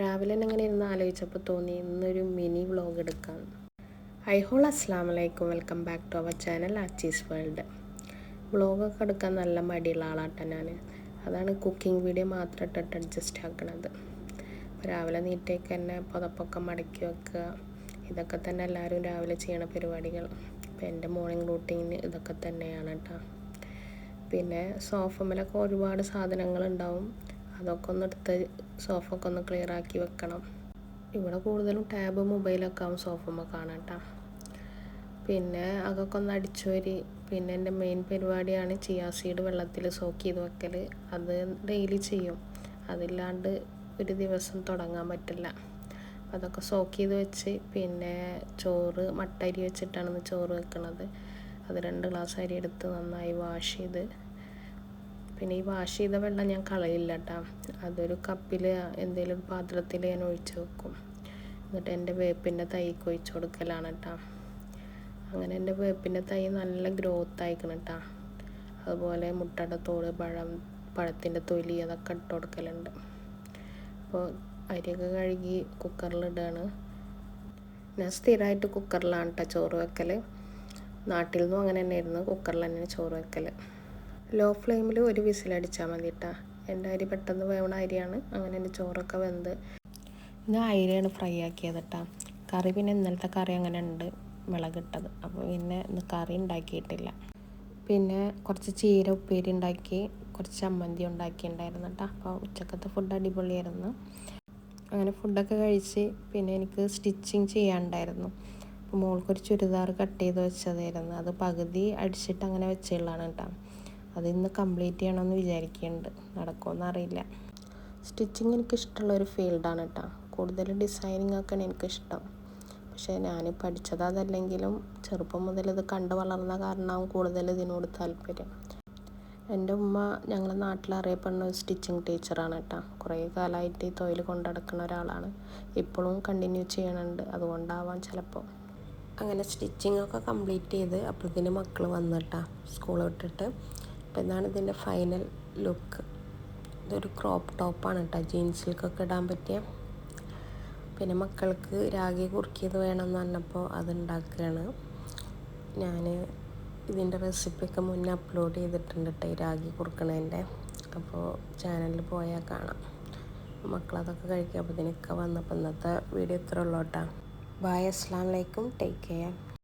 രാവിലെ തന്നെ ഇങ്ങനെ ഇരുന്ന് ആലോചിച്ചപ്പോൾ തോന്നി ഇന്നൊരു മിനി വ്ളോഗ് എടുക്കാം. ഐ ഹോൾ അസ്സാം അലൈക്കും. Welcome back to our channel Achee's world വ്ളോഗൊക്കെ എടുക്കാൻ നല്ല മടിയുള്ള ആളാട്ടെ ഞാൻ അതാണ് കുക്കിംഗ് വീഡിയോ മാത്രം ഇട്ടിട്ട് അഡ്ജസ്റ്റ് ആക്കണത്. രാവിലെ നീറ്റേക്ക് തന്നെ പുതപ്പൊക്കെ മടക്കി വെക്കുക. ഇതൊക്കെ തന്നെ എല്ലാവരും രാവിലെ ചെയ്യണ പരിപാടികൾ. അപ്പോൾ എന്റെ മോർണിംഗ് റൂട്ടീന് ഇതൊക്കെ തന്നെയാണ് കേട്ടോ പിന്നെ സോഫമേലൊക്കെ ഒരുപാട് സാധനങ്ങളുണ്ടാവും. അതൊക്കെ ഒന്ന് എടുത്ത് സോഫ ഒക്കെ ഒന്ന് ക്ലിയർ ആക്കി വെക്കണം. ഇവിടെ കൂടുതലും ടാബ് മൊബൈലൊക്കെ ആവും സോഫമ്മ കാണാം കേട്ടോ പിന്നെ അതൊക്കെ ഒന്ന് അടിച്ചു വരി. പിന്നെ എന്റെ മെയിൻ പരിപാടിയാണ് ചിയാ സീഡ് വെള്ളത്തിൽ സോക്ക് ചെയ്ത് വെക്കൽ അത് ഡെയിലി ചെയ്യും. അതില്ലാണ്ട് ഒരു ദിവസം തുടങ്ങാൻ പറ്റില്ല. അതൊക്കെ സോക്ക് ചെയ്ത് വെച്ച് പിന്നെ ചോറ് മട്ടരി വെച്ചിട്ടാണ് ചോറ് വെക്കുന്നത് അത് രണ്ട് ഗ്ലാസ് അരി എടുത്ത് നന്നായി വാഷ് ചെയ്ത് പിന്നെ ഈ വാഷ് ചെയ്ത വെള്ളം ഞാൻ കളയില്ല കേട്ടോ അതൊരു കപ്പിൽ എന്തെങ്കിലും പാത്രത്തിൽ ഞാൻ ഒഴിച്ച് വെക്കും. എന്നിട്ട് എന്റെ വേപ്പിന്റെ തൈ ഒഴിച്ച് കൊടുക്കലാണ് കേട്ടോ അങ്ങനെ എന്റെ വേപ്പിന്റെ തൈ നല്ല ഗ്രോത്ത് ആയിക്കണം കേട്ടോ അതുപോലെ മുട്ടയുടെ തോട് പഴം പഴത്തിന്റെ തൊലി അതൊക്കെ ഇട്ട് കൊടുക്കലുണ്ട്. അപ്പോൾ അരിയൊക്കെ കഴുകി കുക്കറിലിടുകയാണ് ഞാൻ സ്ഥിരമായിട്ട് കുക്കറിലാണ് കേട്ടോ ചോറ് വെക്കൽ നാട്ടിൽ നിന്നും അങ്ങനെ തന്നെയായിരുന്നു കുക്കറിൽ തന്നെയാണ് ചോറ് വെക്കൽ ലോ ഫ്ലെയിമിൽ ഒരു വിസിലടിച്ചാൽ മതി കേട്ടോ എന്റെ അരി പെട്ടെന്ന് വേവണ അരിയാണ്. അങ്ങനെ എന്റെ ചോറൊക്കെ വെന്ത്. ഞാൻ അരിയാണ് ഫ്രൈ ആക്കിയത് കേട്ടോ കറി പിന്നെ ഇന്നലത്തെ കറി അങ്ങനെ ഉണ്ട്. മുളകിട്ടത് അപ്പോൾ പിന്നെ ഇന്ന് കറി ഉണ്ടാക്കിയിട്ടില്ല. പിന്നെ കുറച്ച് ചീര ഉപ്പേരി ഉണ്ടാക്കി കുറച്ച് ചമ്മന്തി ഉണ്ടാക്കിയിട്ടുണ്ടായിരുന്നു കേട്ടോ അപ്പോൾ ഉച്ചക്കത്തെ ഫുഡ് അടിപൊളിയായിരുന്നു. അങ്ങനെ ഫുഡൊക്കെ കഴിച്ച് പിന്നെ എനിക്ക് സ്റ്റിച്ചിങ് ചെയ്യാനുണ്ടായിരുന്നു. അപ്പോൾ മോൾക്കൊരു ചുരിദാർ കട്ട് ചെയ്ത് വെച്ചതായിരുന്നു. അത് പകുതി അടിച്ചിട്ട് അങ്ങനെ വെച്ചുള്ളതാണ് കേട്ടോ അത് ഇന്ന് കംപ്ലീറ്റ് ചെയ്യണമെന്ന് വിചാരിക്കുന്നുണ്ട് നടക്കുമെന്ന് അറിയില്ല സ്റ്റിച്ചിങ് എനിക്ക് ഇഷ്ടമുള്ള ഒരു ഫീൽഡാണ് കേട്ടോ കൂടുതൽ ഡിസൈനിങ് ഒക്കെയാണ് എനിക്കിഷ്ടം. പക്ഷേ ഞാൻ പഠിച്ചത് അതല്ലെങ്കിലും ചെറുപ്പം മുതൽ ഇത് കണ്ടു വളർന്ന കാരണമാവും കൂടുതൽ ഇതിനോട് താല്പര്യം. എന്റെ ഉമ്മ ഞങ്ങളുടെ നാട്ടിൽ അറിയപ്പെടുന്ന ഒരു സ്റ്റിച്ചിങ് ടീച്ചറാണ് കേട്ടോ കുറേ കാലമായിട്ട് ഈ തൊഴിൽ കൊണ്ടടക്കുന്ന ഒരാളാണ്. ഇപ്പോഴും കണ്ടിന്യൂ ചെയ്യണുണ്ട്. അതുകൊണ്ടാവാം ചിലപ്പോൾ അങ്ങനെ സ്റ്റിച്ചിങ് ഒക്കെ കംപ്ലീറ്റ് ചെയ്ത് അപ്പോഴത്തേന് മക്കൾ വന്നിട്ടാ സ്കൂൾ വിട്ടിട്ട്. അപ്പോൾ ഇതാണ് ഇതിന്റെ ഫൈനൽ ലുക്ക് ഇതൊരു ക്രോപ്പ് ടോപ്പാണ് കേട്ടോ ജീൻസിൽക്കൊക്കെ ഇടാൻ പറ്റിയ പിന്നെ മക്കൾക്ക് രാഗി കുറുക്കിയത് വേണമെന്ന് പറഞ്ഞപ്പോൾ അത് ഉണ്ടാക്കുകയാണ് ഞാൻ ഇതിന്റെ റെസിപ്പിയൊക്കെ മുന്നേ അപ്ലോഡ് ചെയ്തിട്ടുണ്ട് കേട്ടോ ഈ രാഗി കുറുക്കണേന്റെ. അപ്പോൾ ചാനലിൽ പോയാൽ കാണാം. മക്കളതൊക്കെ കഴിക്കുക അപ്പോൾ ഇതിനൊക്കെ വന്നപ്പോൾ ഇന്നത്തെ വീഡിയോ ഇത്ര ഉള്ളൂ ബായ് അസ്സാം വലൈക്കും ടേക്ക് കെയർ